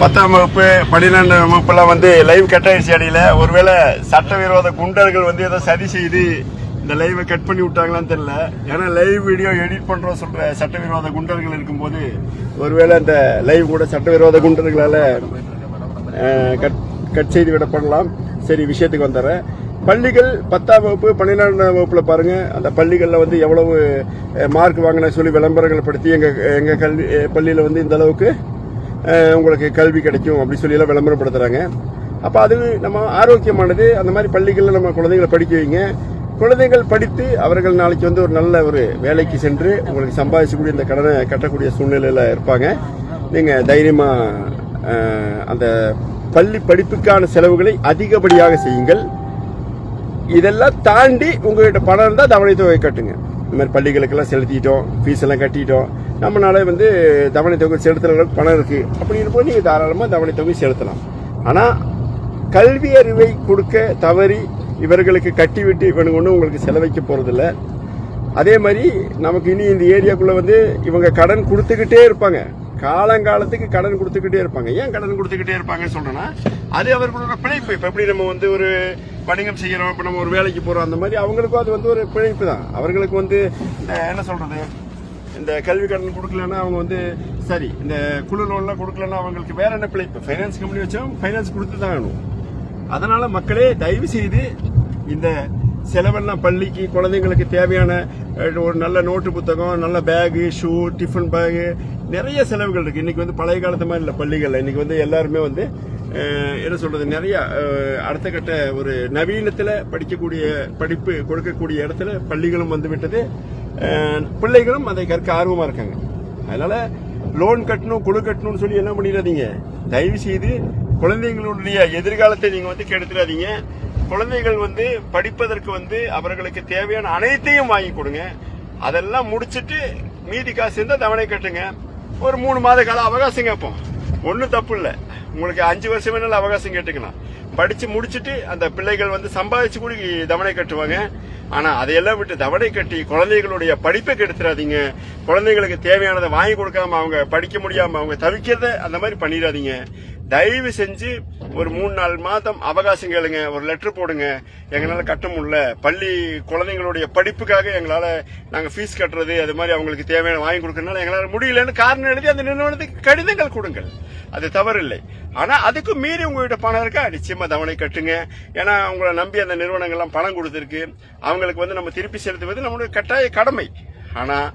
பத்தாம் வகுப்பு பன்னிரெண்டாம் வகுப்புலாம் வந்து லைவ் கட் ஆயிடுச்சு அடியில். ஒருவேளை சட்டவிரோத குண்டர்கள் வந்து ஏதோ சதி செய்து இந்த லைவை கட் பண்ணி விட்டாங்களான்னு தெரியல. ஏன்னா லைவ் வீடியோ எடிட் பண்ணுறோம் சொல்கிற சட்டவிரோத குண்டர்கள் இருக்கும்போது ஒருவேளை அந்த லைவ் கூட சட்டவிரோத குண்டர்களால் கட் கட் செய்து விட பண்ணலாம் சரி விஷயத்துக்கு வந்துடுறேன். பள்ளிகள் பத்தாம் வகுப்பு பன்னிரெண்டாம் வகுப்பில் பாருங்கள் அந்த பள்ளிகளில் வந்து எவ்வளவு மார்க் வாங்கின சொல்லி விளம்பரங்கள் படுத்தி எங்கள் எங்கள் கல்வி பள்ளியில் வந்து இந்த அளவுக்கு உங்களுக்கு கல்வி கிடைக்கும் அப்படி சொல்லி எல்லாம் விளம்பரப்படுத்துறாங்க. அப்ப அது நம்ம ஆரோக்கியமானது அந்த மாதிரி பள்ளிகளில் நம்ம குழந்தைகளை படிக்க வைங்க. குழந்தைகள் படித்து அவர்கள் நாளைக்கு வந்து ஒரு நல்ல ஒரு வேலைக்கு சென்று உங்களுக்கு சம்பாதிச்சக்கூடிய இந்த கடனை கட்டக்கூடிய சூழ்நிலையில இருப்பாங்க. நீங்க தைரியமா அந்த பள்ளி படிப்புக்கான செலவுகளை அதிகப்படியாக செய்யுங்கள். இதெல்லாம் தாண்டி உங்ககிட்ட பணம் இருந்தால் தவணை தொகை கட்டுங்க. இந்த மாதிரி பள்ளிகளுக்கெல்லாம் செலுத்திட்டோம் ஃபீஸ் எல்லாம் கட்டிட்டோம். நம்மளால வந்து தவணை தொகை செலுத்துற அளவுக்கு பணம் இருக்கு. அப்படின்னு நீங்கள் தாராளமாக தவணை தொகை செலுத்தலாம். ஆனால் கல்வி அறிவை கொடுக்க தவறி இவர்களுக்கு கட்டிவிட்டு இவனுக்கு ஒன்றும் உங்களுக்கு செலவைக்க போறதில்ல. அதே மாதிரி நமக்கு இனி இந்த ஏரியாக்குள்ள வந்து இவங்க கடன் கொடுத்துக்கிட்டே இருப்பாங்க. காலங்காலத்துக்கு கடன் கொடுத்துக்கிட்டே இருப்பாங்க. ஏன் கடன் கொடுத்துக்கிட்டே இருப்பாங்கன்னு சொல்றேன்னா அது அவர்களோட பிழைப்பு இப்ப எப்படி நம்ம வந்து ஒரு வணிகம் செய்யறோம் இப்ப நம்ம ஒரு வேலைக்கு போறோம் அந்த மாதிரி அவங்களுக்கும் அது வந்து ஒரு பிழைப்பு தான். அவர்களுக்கு வந்து என்ன சொல்றது இந்த கல்வி கடன் கொடுக்கலன்னா அவங்க வந்து சரி இந்த குழு லோன்லாம் கொடுக்கலன்னா அவங்களுக்கு வேற என்ன பிழைப்பு ஃபைனான்ஸ் கம்பெனி வச்சோம் ஃபைனான்ஸ் கொடுத்து தான் வேணும். அதனால மக்களே தயவு செய்து இந்த செலவெல்லாம் பள்ளிக்கு குழந்தைங்களுக்கு தேவையான ஒரு நல்ல நோட்டு புத்தகம் நல்ல பேகு ஷூ டிஃபன் பேகு நிறைய செலவுகள் இருக்குது இன்றைக்கி வந்து பழைய காலத்து மாதிரி இல்லை பள்ளிகளில். இன்றைக்கி வந்து எல்லாருமே வந்து என்ன சொல்கிறது நிறையா அடுத்த கட்ட ஒரு நவீனத்தில் படிக்கக்கூடிய படிப்பு கொடுக்கக்கூடிய இடத்துல பள்ளிகளும் வந்து விட்டது. பிள்ளைகளும் அதை கற்க ஆர்வமாக இருக்காங்க. அதனால லோன் கட்டணும் குழு கட்டணும்னு சொல்லி என்ன பண்ணிடாதீங்க. தயவு செய்து குழந்தைங்களுடைய எதிர்காலத்தை நீங்கள் வந்து கெடுத்துடாதீங்க. குழந்தைகள் வந்து படிப்பதற்கு வந்து அவர்களுக்கு தேவையான அனைத்தையும் வாங்கி கொடுங்க. அதெல்லாம் முடிச்சுட்டு மீதி காசு இருந்தால் தவணை கட்டுங்க. ஒரு மூணு மாத கால அவகாசம் கேட்போம். ஒன்றும் தப்பு இல்லை. உங்களுக்கு அஞ்சு வருஷம் வேணாலும் அவகாசம் கேட்டுக்கலாம். படிச்சு முடிச்சுட்டு அந்த பிள்ளைகள் வந்து சம்பாதிச்சு கூட தவணை கட்டுவாங்க. ஆனா அதையெல்லாம் விட்டு தவணை கட்டி குழந்தைகளுடைய படிப்பை கெடுத்துறாதீங்க. குழந்தைங்களுக்கு தேவையானதை வாங்கி கொடுக்காம அவங்க படிக்க முடியாம அவங்க தவிக்கிறத அந்த மாதிரி பண்ணிடாதீங்க. தயவு செஞ்சு ஒரு மூணு நாலு மாதம் அவகாசம் கேளுங்க ஒரு லெட்டர் போடுங்க. எங்களால் கட்ட முடியல. பள்ளி குழந்தைங்களுடைய படிப்புக்காக எங்களால் நாங்கள் ஃபீஸ் கட்டுறது அது மாதிரி அவங்களுக்கு தேவையான வாங்கி கொடுக்கறதுனால எங்களால் முடியலன்னு காரணம் எழுதி அந்த நிறுவனத்துக்கு கடிதங்கள் கொடுங்கள். அது தவறில்லை. ஆனால் அதுக்கு மீறி உங்கள்கிட்ட பணம் இருக்கா? நிச்சயமாக தவணை கட்டுங்க. ஏன்னா அவங்கள நம்பி அந்த நிறுவனங்கள்லாம் பணம் கொடுத்துருக்கு. அவங்களுக்கு வந்து நம்ம திருப்பி செலுத்துவது நம்மளுடைய கட்டாய கடமை. ஆனால்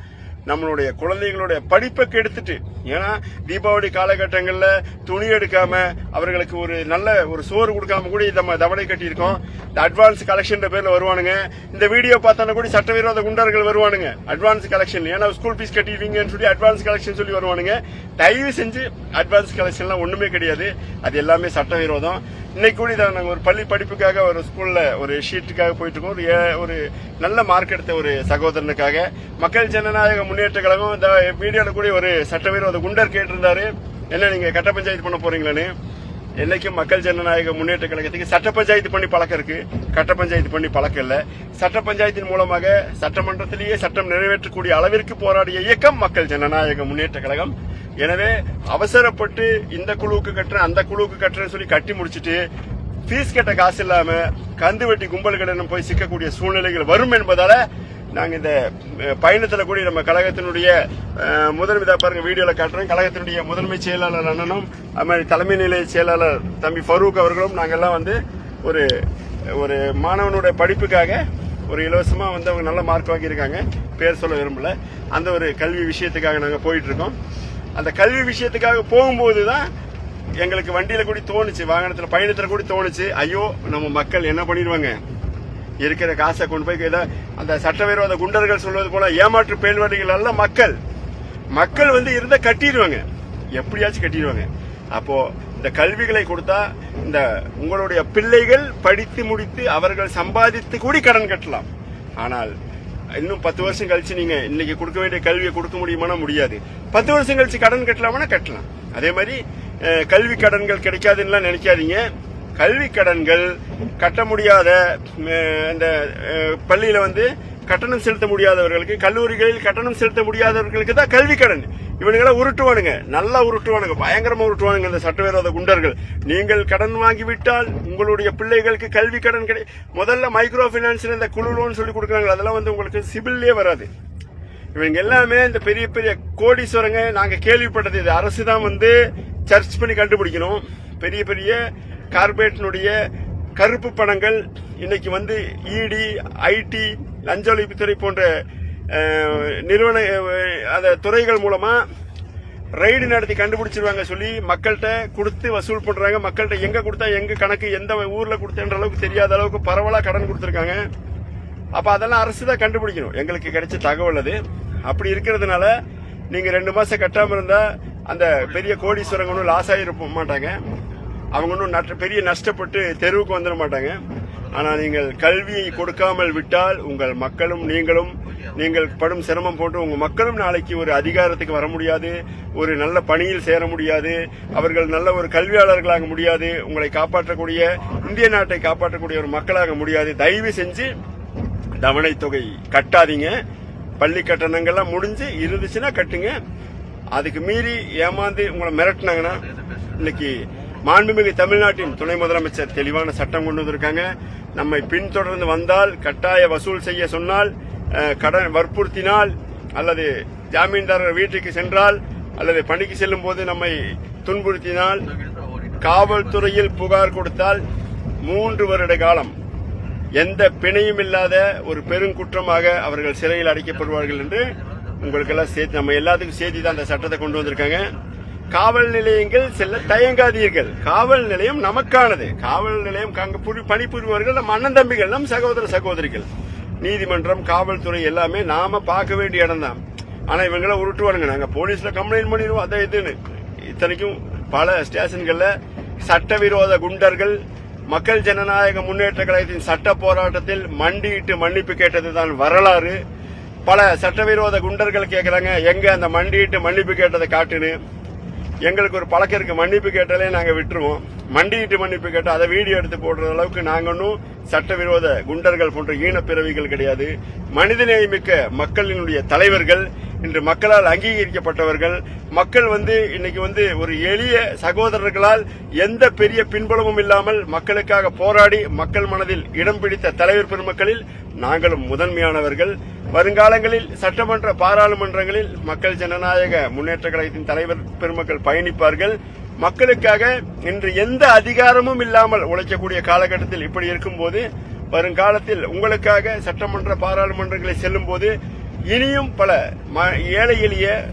நம்மளுடைய குழந்தைங்களுடைய படிப்பை கெடுத்துட்டு ஏன்னா தீபாவளி காலகட்டங்களில் துணி எடுக்காம அவர்களுக்கு ஒரு நல்ல ஒரு சோறு கொடுக்காம கூட நம்ம தவணை கட்டியிருக்கோம். இந்த அட்வான்ஸ் கலெக்ஷன் பேர்ல வருவானுங்க. இந்த வீடியோ பார்த்தாலும் கூட சட்டவிரோத குண்டர்கள் வருவானுங்க. அட்வான்ஸ் கலெக்ஷன் ஏன்னா ஸ்கூல் ஃபீஸ் கட்டிடுவீங்கன்னு சொல்லி அட்வான்ஸ் கலெக்ஷன் சொல்லி வருவானுங்க. தயவு செஞ்சு அட்வான்ஸ் கலெக்ஷன்லாம் ஒண்ணுமே கிடையாது. அது எல்லாமே சட்டவிரோதம். இன்னைக்கு கூட தான் நாங்கள் ஒரு பள்ளி படிப்புக்காக ஒரு ஸ்கூல்ல ஒரு ஷீட்டுக்காக போயிட்டு இருக்கோம் ஒரு ஏ- ஒரு நல்ல மார்க் எடுத்த ஒரு சகோதரனுக்காக. மக்கள் ஜனநாயக முன்னேற்ற கழகம் இந்த மீடியாவில் கூட ஒரு சட்டவிரோத குண்டர் கேட்டிருந்தாரு. என்ன நீங்க கட்ட பஞ்சாயத்து பண்ண போறீங்களேன்னு? என்னைக்கும் மக்கள் ஜனநாயக முன்னேற்ற கழகத்துக்கு சட்ட பஞ்சாயத்து பண்ணி பழக்கம் இருக்கு. கட்ட பஞ்சாயத்து பண்ணி பழக்கம் இல்ல. சட்ட பஞ்சாயத்தின் மூலமாக சட்டமன்றத்திலேயே சட்டம் நிறைவேற்றக்கூடிய அளவிற்கு போராடிய இயக்கம் மக்கள் ஜனநாயக முன்னேற்ற கழகம். எனவே அவசரப்பட்டு இந்த குழுவுக்கு கட்டுறேன் அந்த குழுவுக்கு கட்டுறேன்னு சொல்லி கட்டி முடிச்சிட்டு ஃபீஸ் கட்ட காசு இல்லாம கந்து வெட்டி கும்பல்களிடம் போய் சிக்கக்கூடிய சூழ்நிலைகள் வரும் என்பதால நாங்க இந்த பயணத்தில் பயணத்துல கூட நம்ம கழகத்தினுடைய முதன்மை பாருங்க வீடியோல காட்டுறோம் கழகத்தினுடைய முதன்மை செயலாளர் அண்ணனும் அது மாதிரி தலைமை நிலைய செயலாளர் தம்பி ஃபரூக் அவர்களும் நாங்கெல்லாம் வந்து ஒரு ஒரு மாணவனுடைய படிப்புக்காக ஒரு இலவசமாக வந்து அவங்க நல்ல மார்க் வாங்கியிருக்காங்க. பேர் சொல்ல விரும்பல. அந்த ஒரு கல்வி விஷயத்துக்காக நாங்கள் போயிட்டு இருக்கோம். அந்த கல்வி விஷயத்துக்காக போகும்போது தான் எங்களுக்கு வண்டியில் கூட தோணுச்சு வாகனத்தில் பயணத்தில் கூட தோணுச்சு. ஐயோ நம்ம மக்கள் என்ன பண்ணிடுவாங்க? இருக்கிற காசை கொண்டு போய் ஏதோ அந்த சட்டவிரோத குண்டர்கள் சொல்வது போல ஏமாற்று பேல்வழிகள் எல்லாம் மக்கள். மக்கள் வந்து இருந்தால் கட்டிடுவாங்க. எப்படியாச்சும் கட்டிடுவாங்க. அப்போ இந்த கல்விகளை கொடுத்தா இந்த உங்களுடைய பிள்ளைகள் படித்து முடித்து அவர்கள் சம்பாதித்து கூடி கடன் கட்டலாம். ஆனால் இன்னும் பத்து வருஷம் கழிச்சு நீங்க இன்னைக்கு கொடுக்க வேண்டிய கல்வியை கொடுக்க முடியுமானா முடியாது. பத்து வருஷம் கழிச்சு கடன் கட்டலாமானா கட்டலாம். அதே மாதிரி கல்வி கடன்கள் கிடைக்காதுன்னு நினைக்காதீங்க. கல்வி கடன்கள் கட்ட முடியாத இந்த பள்ளியில வந்து கட்டணம் செலுத்த முடியாதவர்களுக்கு கல்லூரிகளில் கட்டணம் செலுத்த முடியாதவர்களுக்கு தான் கல்வி கடன். இவனுங்களை உருட்டுவானுங்க. நல்லா உருட்டுவானுங்க. பயங்கரமா உருட்டுவானுங்க இந்த சட்டவிரோத குண்டர்கள். நீங்கள் கடன் வாங்கிவிட்டால் உங்களுடைய பிள்ளைகளுக்கு கல்வி கடன் கிடை முதல்ல மைக்ரோ பினான்ஸ் இந்த குழு லோன் சொல்லி கொடுக்குறாங்க அதெல்லாம் வந்து உங்களுக்கு சிபில்லே வராது. இவங்க எல்லாமே இந்த பெரிய பெரிய கோடீஸ்வரங்க நாங்க கேள்விப்பட்டது இது. அரசு தான் வந்து சர்ச் பண்ணி கண்டுபிடிக்கணும். பெரிய பெரிய கார்பரேட்டினுடைய கருப்பு பணங்கள். இன்னைக்கு வந்து இடி ஐடி லஞ்ச ஒழிப்புத்துறை போன்ற நிறுவன அந்த துறைகள் மூலமா ரைடு நடத்தி கண்டுபிடிச்சிருவாங்க சொல்லி மக்கள்கிட்ட கொடுத்து வசூல் பண்றாங்க. மக்கள்கிட்ட எங்க கொடுத்தா எங்க கணக்கு எந்த ஊர்ல கொடுத்தன்ற அளவுக்கு தெரியாத அளவுக்கு பரவலா கடன் கொடுத்துருக்காங்க. அப்ப அதெல்லாம் அரசு தான் கண்டுபிடிக்கணும். எங்களுக்கு கிடைச்ச தகவல் அது. அப்படி இருக்கிறதுனால நீங்க ரெண்டு மாசம் கட்டாம இருந்தா அந்த பெரிய கோடீஸ்வரங்க ஒன்றும் லாஸ் ஆகிருப்ப மாட்டாங்க. அவங்க ஒன்றும் பெரிய நஷ்டப்பட்டு தெருவுக்கு வந்துட மாட்டாங்க. ஆனால் நீங்கள் கல்வியை கொடுக்காமல் விட்டால் உங்கள் மக்களும் நீங்களும் நீங்கள் படும் சிரமம் போட்டு உங்கள் மக்களும் நாளைக்கு ஒரு அதிகாரத்துக்கு வர முடியாது ஒரு நல்ல பணியில் சேர முடியாது அவர்கள் நல்ல ஒரு கல்வியாளர்களாக முடியாது உங்களை காப்பாற்றக்கூடிய இந்திய நாட்டை காப்பாற்றக்கூடிய ஒரு மக்களாக முடியாது. தயவு செஞ்சு தவணை தொகை கட்டாதீங்க. பள்ளி கட்டணங்கள்லாம் முடிஞ்சு இருந்துச்சுன்னா கட்டுங்க. அதுக்கு மீறி ஏமாந்து உங்களை மிரட்டினாங்கன்னா இன்னைக்கு மாண்புமிகு தமிழ்நாட்டின் துணை முதலமைச்சர் தெளிவான சட்டம் கொண்டு வந்திருக்காங்க. நம்மை பின்தொடர்ந்து வந்தால் கட்டாய வசூல் செய்ய சொன்னால் கடன் வற்புறுத்தினால் அல்லது ஜாமீன்தாரர் வீட்டுக்கு சென்றால் அல்லது பணிக்கு செல்லும் போது நம்மை துன்புறுத்தினால் காவல்துறையில் புகார் கொடுத்தால் மூன்று வருட காலம் எந்த பிணையும் இல்லாத ஒரு பெருங்குற்றமாக அவர்கள் சிறையில் அடைக்கப்படுவார்கள் என்று உங்களுக்கெல்லாம் சேர்த்து நம்ம எல்லாத்துக்கும் செய்தி தான் அந்த சட்டத்தை கொண்டு வந்திருக்காங்க. காவல் நிலையங்கள் செல்ல தயங்காதீர்கள். காவல் நிலையம் நமக்கானது. காவல் நிலையம் அங்க புரி- பணிபுரிபவர்கள் நம்ம அண்ணன் தம்பிகள் நம் சகோதர சகோதரிகள். நீதிமன்றம் காவல்துறை எல்லாமே நாம பார்க்க வேண்டிய இடம் தான். ஆனா இவங்களை உருட்டுவானுங்க. நாங்க போலீஸ்ல கம்ப்ளைண்ட் பண்ணிடுவோம். அதை இதுன்னு. இத்தனைக்கும் பல ஸ்டேஷன்கள்ல சட்டவிரோத குண்டர்கள் மக்கள் ஜனநாயக முன்னேற்ற கழகத்தின் சட்ட போராட்டத்தில் மண்டியிட்டு மன்னிப்பு கேட்டதுதான் வரலாறு. பல சட்டவிரோத குண்டர்கள் கேட்கிறாங்க எங்க அந்த மண்டியிட்டு மன்னிப்பு கேட்டதை காட்டுன்னு. எங்களுக்கு ஒரு பழக்கம் இருக்கு. மன்னிப்பு கேட்டாலே நாங்க விட்டுருவோம். மண்டியிட்டு மன்னிப்பு கேட்டால் அதை வீடியோ எடுத்து போடுற அளவுக்கு நாங்க ஒன்றும் சட்டவிரோத குண்டர்கள் போன்ற ஈனப்பிறவிகள் கிடையாது. மனிதநேயமிக்க மக்களினுடைய தலைவர்கள் இன்று மக்களால் அங்கீகரிக்கப்பட்டவர்கள் மக்கள் வந்து இன்னைக்கு வந்து ஒரு எளிய சகோதரர்களால் எந்த பெரிய பின்புலமும் இல்லாமல் மக்களுக்காக போராடி மக்கள் மனதில் இடம் பிடித்த தலைவர் பெருமக்களில் நாங்களும் முதன்மையானவர்கள். வருங்காலங்களில் சட்டமன்ற பாராளுமன்றங்களில் மக்கள் ஜனநாயக முன்னேற்ற கழகத்தின் தலைவர் பெருமக்கள் பயணிப்பார்கள். மக்களுக்காக இன்று எந்த அதிகாரமும் இல்லாமல் உழைக்கக்கூடிய காலகட்டத்தில் இப்படி இருக்கும்போது வருங்காலத்தில் உங்களுக்காக சட்டமன்ற பாராளுமன்றங்களை செல்லும் போது இனியும் பல ம- ஏழை எளிய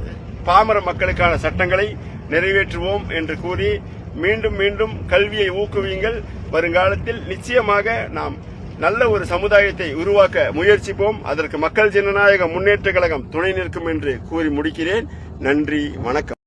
பாமர மக்களுக்கான சட்டங்களை நிறைவேற்றுவோம் என்று கூறி மீண்டும் மீண்டும் கல்வியை ஊக்குவியுங்கள். வருங்காலத்தில் நிச்சயமாக நாம் நல்ல ஒரு சமுதாயத்தை உருவாக்க முயற்சிப்போம். அதற்கு மக்கள் ஜனநாயக முன்னேற்ற கழகம் துணை நிற்கும் என்று கூறி முடிக்கிறேன். நன்றி வணக்கம்.